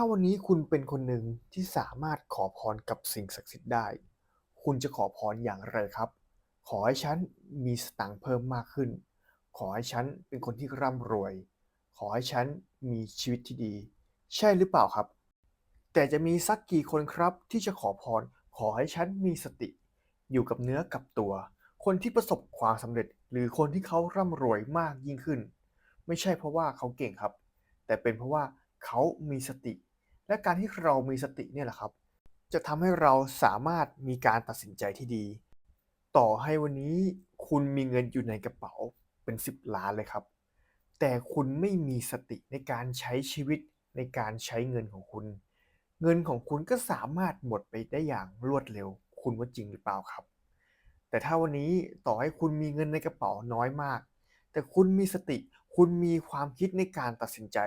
ถ้าวันนี้คุณเป็นคนหนึ่งที่สามารถขอพรกับสิ่งศักดิ์สิทธิ์ได้ คุณจะขอพรอย่างไรครับ ขอให้ฉันมีสตังค์เพิ่มมากขึ้น ขอให้ฉันเป็นคนที่ร่ำรวย ขอให้ฉันมีชีวิตที่ดี ใช่หรือเปล่าครับ แต่จะมีสักกี่คนครับที่จะขอพร ขอให้ฉันมีสติ อยู่กับเนื้อกับตัว คนที่ประสบความสำเร็จ หรือคนที่เขาร่ำรวยมากยิ่งขึ้น ไม่ใช่เพราะว่าเขาเก่งครับ แต่เป็นเพราะว่าเขามีสติ และการที่เรามีสติเนี่ยแหละครับ จะทำให้เราสามารถมีการตัดสินใจที่ดี ต่อให้วันนี้คุณมีเงินอยู่ในกระเป๋าเป็น 10 ล้านเลยครับ แต่คุณไม่มีสติในการใช้ชีวิตในการใช้เงินของคุณ เงินของคุณก็สามารถหมดไปได้อย่างรวดเร็ว คุณว่าจริงหรือเปล่าครับ แต่ถ้าวันนี้ต่อให้คุณมีเงินในกระเป๋าน้อยมาก แต่คุณมีสติ คุณมีความคิดในการตัดสินใจ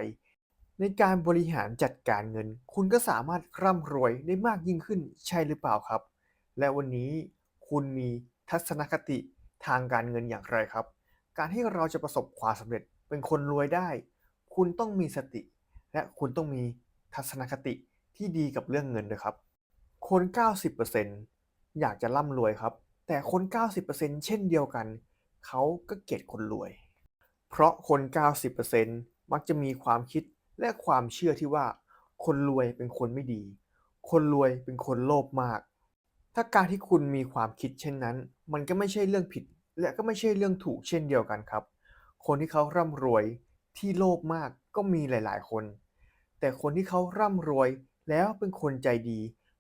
ในการบริหารจัดการเงิน คุณก็สามารถร่ำรวยได้มากยิ่งขึ้นใช่หรือเปล่าครับ และวันนี้คุณมีทัศนคติทางการเงินอย่างไรครับ การที่เราจะประสบความสำเร็จเป็นคนรวยได้ คุณต้องมีสติ และคุณต้องมีทัศนคติที่ดีกับเรื่องเงินด้วยครับ คน 90%อยากจะร่ำรวยครับ แต่คน 90%เช่นเดียวกัน เขาก็เกลียดคนรวย เพราะคน 90%มักจะมีความคิด และความเชื่อที่ว่า คนรวยเป็นคนไม่ดี คนรวยเป็นคนโลภมาก ถ้าการที่คุณมีความคิดเช่นนั้น มันก็ไม่ใช่เรื่องผิด และก็ไม่ใช่เรื่องถูกเช่นเดียวกันครับ คนที่เขาร่ำรวยที่โลภมากก็มีหลาย ๆ คน แต่คนที่เขาร่ำรวยแล้วเป็นคนใจดี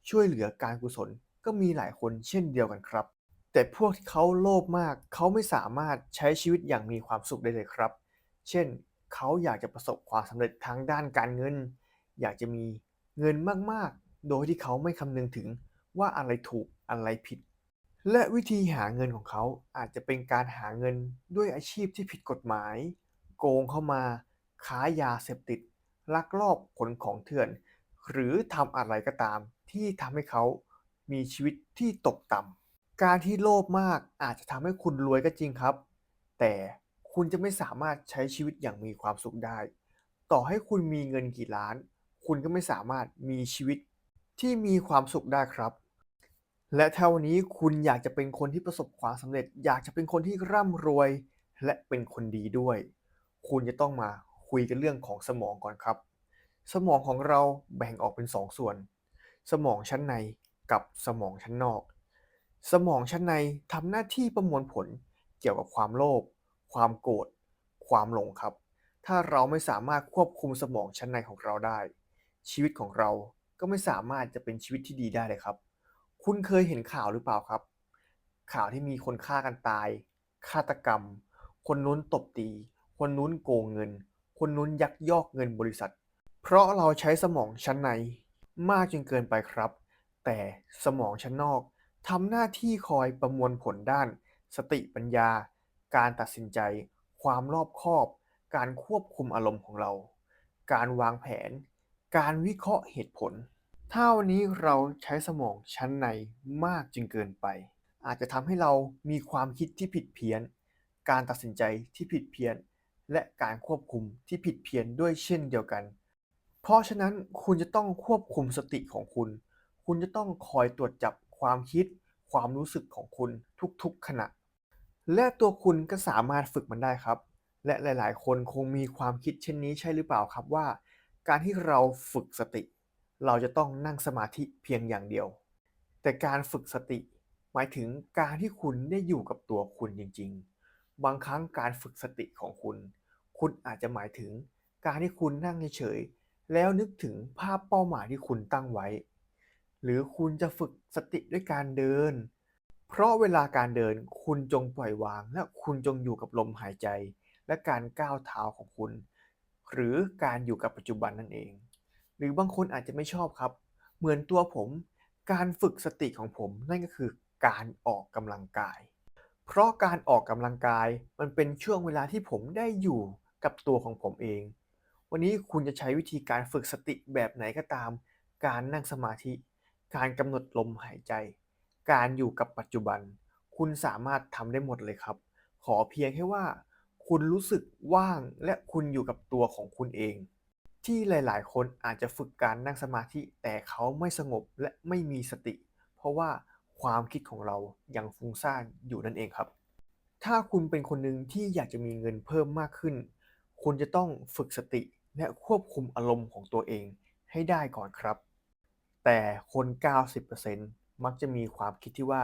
ช่วยเหลือการกุศลก็มีหลายคนเช่นเดียวกันครับ แต่พวกที่เขาโลภมากเขาไม่สามารถใช้ชีวิตอย่างมีความสุขได้เลยครับ เช่น เขาอยากจะประสบความสำเร็จทางด้านการเงิน อยากจะมีเงินมากๆ โดยที่เขาไม่คำนึงถึงว่าอะไรถูกอะไรผิด และวิธีหาเงินของเขาอาจจะเป็นการหาเงินด้วยอาชีพที่ผิดกฎหมาย โกงเข้ามา ค้ายาเสพติด ลักลอบขนของเถื่อน หรือทำอะไรก็ตาม ที่ทำให้เขามีชีวิตที่ตกต่ำการที่โลภมากอาจจะทำให้คุณรวยก็จริงครับ แต่ คุณจะไม่สามารถใช้ชีวิตอย่างมีความสุขได้ ต่อให้คุณมีเงินกี่ล้าน คุณก็ไม่สามารถมีชีวิตที่มีความสุขได้ครับ และถ้าวันนี้คุณอยากจะเป็นคนที่ประสบความสำเร็จ อยากจะเป็นคนที่ร่ำรวย และเป็นคนดีด้วย คุณจะต้องมาคุยกันเรื่องของสมองก่อนครับ สมองของเราแบ่งออกเป็น2ส่วน สมองชั้นในกับสมองชั้นนอก สมองชั้นในทำหน้าที่ประมวลผลเกี่ยวกับความโลภ ความโกรธ ความหลงครับ ถ้าเราไม่สามารถควบคุมสมองชั้นในของเราได้ ชีวิตของเราก็ไม่สามารถจะเป็นชีวิตที่ดีได้เลยครับ คุณเคยเห็นข่าวหรือเปล่าครับ ข่าวที่มีคนฆ่ากันตาย ฆาตกรรม คนนู้นตบตี คนนู้นโกงเงิน คนนู้นยักยอกเงินบริษัท เพราะเราใช้สมองชั้นในมากจนเกินไปครับ แต่สมองชั้นนอกทำหน้าที่คอยประมวลผลด้าน สติปัญญา การตัดสินใจ ความรอบคอบ การควบคุมอารมณ์ของเรา การวางแผน การวิเคราะห์เหตุผล ถ้าวันนี้เราใช้สมองชั้นในมากจนเกินไป อาจจะทำให้เรามีความคิดที่ผิดเพี้ยน การตัดสินใจที่ผิดเพี้ยน และการควบคุมที่ผิดเพี้ยนด้วยเช่นเดียวกัน เพราะฉะนั้นคุณจะต้องควบคุมสติของคุณ คุณจะต้องคอยตรวจจับความคิด ความรู้สึกของคุณทุกๆขณะ และตัวคุณก็สามารถฝึกมันได้ครับ และหลาย ๆ คนคงมีความคิดเช่นนี้ใช่หรือเปล่าครับว่า การที่เราฝึกสติ เราจะต้องนั่งสมาธิเพียงอย่างเดียว แต่การฝึกสติ หมายถึงการที่คุณได้อยู่กับตัวคุณจริง ๆ บางครั้งการฝึกสติของคุณ คุณอาจจะหมายถึง การที่คุณนั่งเฉยๆแล้วนึกถึงภาพเป้าหมายที่คุณตั้งไว้ หรือคุณจะฝึกสติด้วยการเดิน เพราะเวลาการเดินคุณจงปล่อยวาง และคุณจงอยู่กับลมหายใจ และการก้าวเท้าของคุณ หรือการอยู่กับปัจจุบันนั่นเอง หรือบางคนอาจจะไม่ชอบครับ เหมือนตัวผม การฝึกสติของผมนั่นก็คือการออกกำลังกาย เพราะการออกกำลังกายมันเป็นช่วงเวลาที่ผมได้อยู่กับตัวของผมเอง วันนี้คุณจะใช้วิธีการฝึกสติแบบไหนก็ตาม การนั่งสมาธิ การกำหนดลมหายใจ การอยู่กับปัจจุบัน คุณสามารถทำได้หมดเลยครับ ขอเพียงแค่ว่า คุณรู้สึกว่างและคุณอยู่กับตัวของคุณเอง ที่หลายๆ คนอาจจะฝึกการนั่งสมาธิแต่เขาไม่สงบและไม่มีสติ เพราะว่าความคิดของเรายังฟุ้งซ่านอยู่นั่นเองครับ ถ้าคุณเป็นคนหนึ่งที่อยากจะมีเงินเพิ่มมากขึ้น คุณจะต้องฝึกสติและควบคุมอารมณ์ของตัวเองให้ได้ก่อนครับ แต่คน 90% มักจะมีความคิดที่ว่า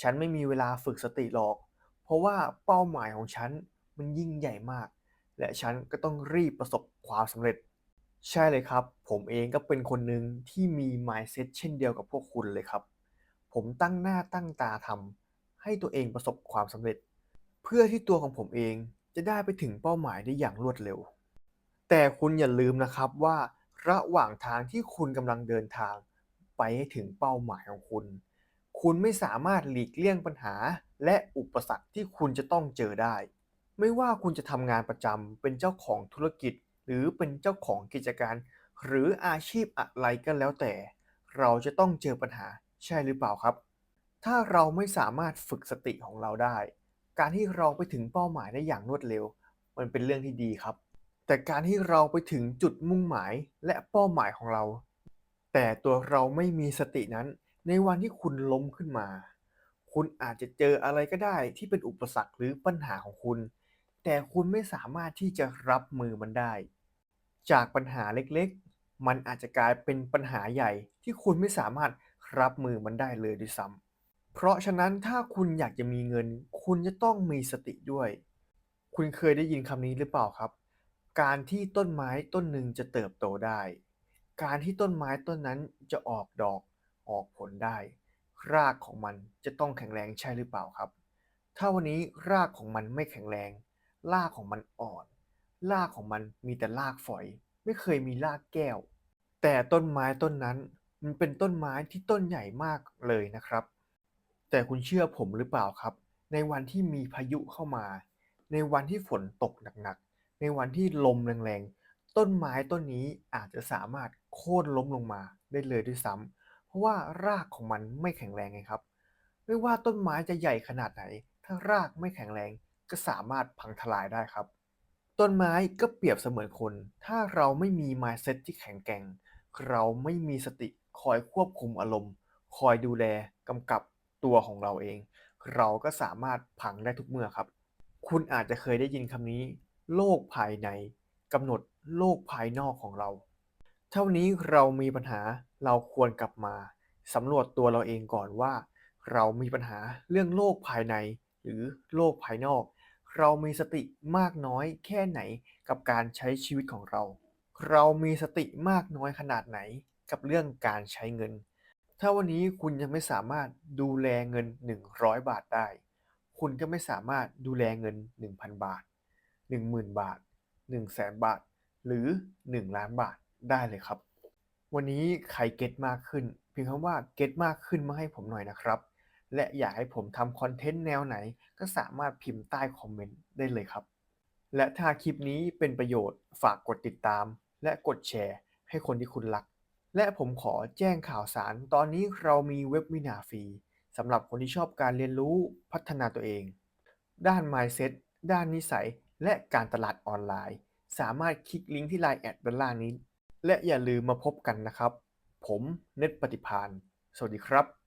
ฉันไม่มีเวลาฝึกสติหรอก เพราะว่าเป้าหมายของฉันมันยิ่งใหญ่มาก และฉันก็ต้องรีบประสบความสำเร็จ ใช่เลยครับ ผมเองก็เป็นคนหนึ่งที่มี mindset เช่นเดียวกับพวกคุณเลยครับ ผมตั้งหน้าตั้งตาทำให้ตัวเองประสบความสำเร็จ เพื่อที่ตัวของผมเองจะได้ไปถึงเป้าหมายได้อย่างรวดเร็ว แต่คุณอย่าลืมนะครับว่าระหว่างทางที่คุณกำลังเดินทาง ไปให้ถึงเป้าหมายของคุณ คุณไม่สามารถหลีกเลี่ยงปัญหา และอุปสรรคที่คุณจะต้องเจอได้ ไม่ว่าคุณจะทำงานประจำเป็นเจ้าของธุรกิจ หรือเป็นเจ้าของกิจการ หรืออาชีพอะไรก็แล้วแต่ เราจะต้องเจอปัญหาใช่หรือเปล่าครับ ถ้าเราไม่สามารถฝึกสติของเราได้ การที่เราไปถึงเป้าหมายได้อย่างรวดเร็ว มันเป็นเรื่องที่ดีครับแต่การที่เราไปถึงจุดมุ่งหมายและเป้าหมายของเรา แต่ตัวเราไม่มีสตินั้น ในวันที่คุณล้มขึ้นมา คุณอาจจะเจออะไรก็ได้ที่เป็นอุปสรรคหรือปัญหาของคุณ แต่คุณไม่สามารถที่จะรับมือมันได้ จากปัญหาเล็กๆ มันอาจจะกลายเป็นปัญหาใหญ่ที่คุณไม่สามารถรับมือมันได้เลยด้วยซ้ำเพราะฉะนั้นถ้าคุณอยากจะมีเงิน คุณจะต้องมีสติด้วย คุณเคยได้ยินคำนี้หรือเปล่าครับ การที่ต้นไม้ต้นหนึ่งจะเติบโตได้ การที่ต้นไม้ต้นนั้นจะออกดอกออกผลได้ รากของมันจะต้องแข็งแรงใช่หรือเปล่าครับ ถ้าวันนี้รากของมันไม่แข็งแรง รากของมันอ่อน รากของมันมีแต่รากฝอย ไม่เคยมีรากแก้ว แต่ต้นไม้ต้นนั้นมันเป็นต้นไม้ที่ต้นใหญ่มากเลยนะครับ แต่คุณเชื่อผมหรือเปล่าครับ ในวันที่มีพายุเข้ามา ในวันที่ฝนตกหนักๆ ในวันที่ลมแรงๆ ต้นไม้ต้นนี้อาจจะสามารถโค่นล้มลงมาได้เลยด้วยซ้ำเพราะว่ารากของมันไม่แข็งแรงไงครับ ไม่ว่าต้นไม้จะใหญ่ขนาดไหน ถ้ารากไม่แข็งแรงก็สามารถพังทลายได้ครับ ต้นไม้ก็เปรียบเสมือนคน ถ้าเราไม่มี mindset ที่แข็งแกร่ง เราไม่มีสติคอยควบคุมอารมณ์ คอยดูแลกำกับตัวของเราเอง เราก็สามารถพังได้ทุกเมื่อครับ คุณอาจจะเคยได้ยินคำนี้ โลกภายในกำหนด โลกภายนอกของเรา เท่านี้เรามีปัญหาเราควรกลับมาสำรวจตัวเราเองก่อนว่า เรามีปัญหาเรื่องโลกภายใน หรือโลกภายนอก เรามีสติมากน้อยแค่ไหนกับการใช้ชีวิตของเรา เรามีสติมากน้อยขนาดไหนกับเรื่องการใช้เงิน ถ้าวันนี้คุณยังไม่สามารถดูแลเงิน 100 บาทได้ คุณก็ไม่สามารถดูแลเงิน 1,000 บาท 10,000 บาท 1 0 0 0 0 บาท หรือ 1 ล้านบาทได้เลยครับ วันนี้ใครเก็ตมากขึ้นเพียงคำว่าเก็ตมากขึ้นมาให้ผมหน่อยนะครับ และอยากให้ผมทำคอนเทนต์แนวไหน ก็สามารถพิมพ์ใต้คอมเมนต์ได้เลยครับ และถ้าคลิปนี้เป็นประโยชน์ฝากกดติดตาม และกดแชร์ ให้คนที่คุณรัก และผมขอแจ้งข่าวสาร ตอนนี้เรามีเว็บวินาฟรีสำหรับคนที่ชอบการเรียนรู้พัฒนาตัวเอง ด้าน mindset ด้านนิสัย และการตลาดออนไลน์ สามารถคลิกลิงก์ที่ไลน์แอดด้านล่างนี้ และอย่าลืมมาพบกันนะครับ ผมเน็ตปฏิพาน สวัสดีครับ